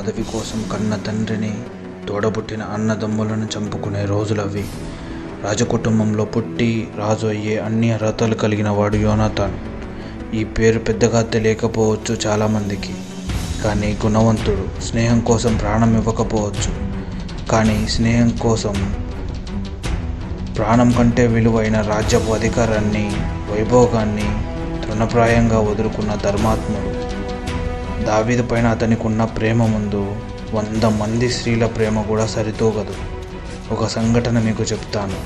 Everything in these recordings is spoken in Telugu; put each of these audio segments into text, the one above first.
పదవి కోసం కన్న తండ్రిని తోడబుట్టిన అన్నదమ్ములను చంపుకునే రోజులవి. రాజకుటుంబంలో పుట్టి రాజు అయ్యే అన్ని అర్హతలు కలిగిన వాడు యోనాథాన్. ఈ పేరు పెద్దగా తెలియకపోవచ్చు చాలామందికి. కానీ గుణవంతుడు స్నేహం కోసం ప్రాణం ఇవ్వకపోవచ్చు. కానీ స్నేహం కోసం ప్రాణం కంటే విలువైన రాజ్యపు అధికారాన్ని వైభోగాన్ని తృణప్రాయంగా వదులుకున్న ధర్మాత్ముడు. దావీదు పైన అతనికి ఉన్న ప్రేమ ముందు వంద మంది స్త్రీల ప్రేమ కూడా సరితూగదు. ఒక సంఘటన మీకు చెప్తాను.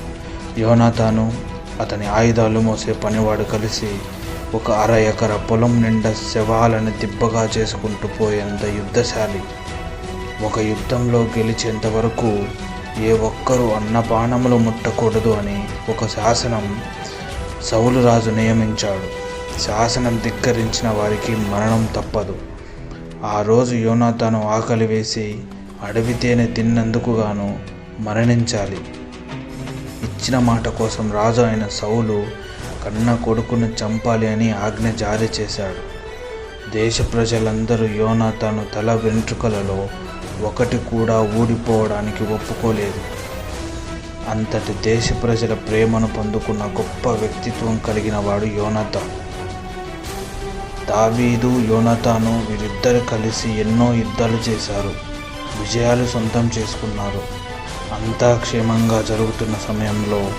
యోనాతాను అతని ఆయుధాలు మోసే పనివాడు కలిసి ఒక అర ఎకర పొలం నిండా శవాలను దిబ్బగా చేసుకుంటూ పోయేంత యుద్ధశాలి. ఒక యుద్ధంలో గెలిచేంత వరకు ఏ ఒక్కరూ అన్నపానములు ముట్టకూడదు అని ఒక శాసనం సౌలు రాజు నియమించాడు. శాసనం ధిక్కరించిన వారికి మరణం తప్పదు. ఆ రోజు యోనాతాను ఆకలి వేసి అడవి తేనె తిన్నందుకుగాను మరణించాలి. ఇచ్చిన మాట కోసం రాజు అయిన సౌలు కన్న కొడుకును చంపాలి అని ఆజ్ఞ జారీ చేశాడు. దేశ ప్రజలందరూ యోనాతాను తల వెంట్రుకలలో ఒకటి కూడా ఊడిపోవడానికి ఒప్పుకోలేదు. అంతటి దేశ ప్రజల ప్రేమను పొందుకున్న గొప్ప వ్యక్తిత్వం కలిగిన వాడు యోనాతాన్. దావీదు యోనతాను ఇద్దరు కలిసి ఎన్నో యుద్ధాలు చేశారు. విజయాలు సొంతం చేసుకున్నారు. అంతా క్షేమంగా జరుగుతున్న సమయంలో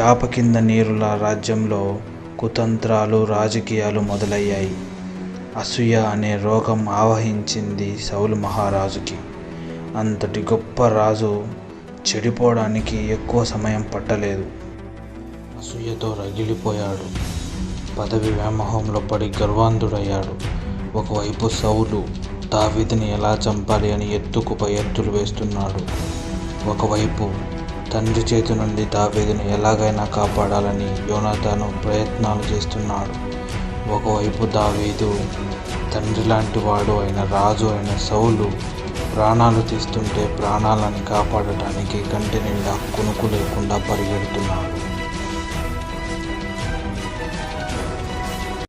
చాప కింద నీరుల రాజ్యంలో కుతంత్రాలు రాజకీయాలు మొదలయ్యాయి. అసూయ అనే రోగం ఆవహించింది సౌలు మహారాజుకి. అంతటి గొప్ప రాజు చెడిపోవడానికి ఎక్కువ సమయం పట్టలేదు. అసూయతో రగిలిపోయాడు. పదవి వ్యామోహంలో పడి గర్వాంధుడయ్యాడు. ఒకవైపు సౌలు దావీదుని ఎలా చంపాలి అని ఎత్తుకుపై ఎత్తులు వేస్తున్నాడు. ఒకవైపు తండ్రి చేతి నుండి దావీదుని ఎలాగైనా కాపాడాలని యోనాతాను ప్రయత్నాలు చేస్తున్నాడు. ఒకవైపు దావీదు తండ్రి లాంటి వాడు అయిన రాజు అయిన సౌలు ప్రాణాలు తీస్తుంటే ప్రాణాలను కాపాడటానికి కంటి నిండా కునుకు లేకుండా పరిగెడుతున్నాడు.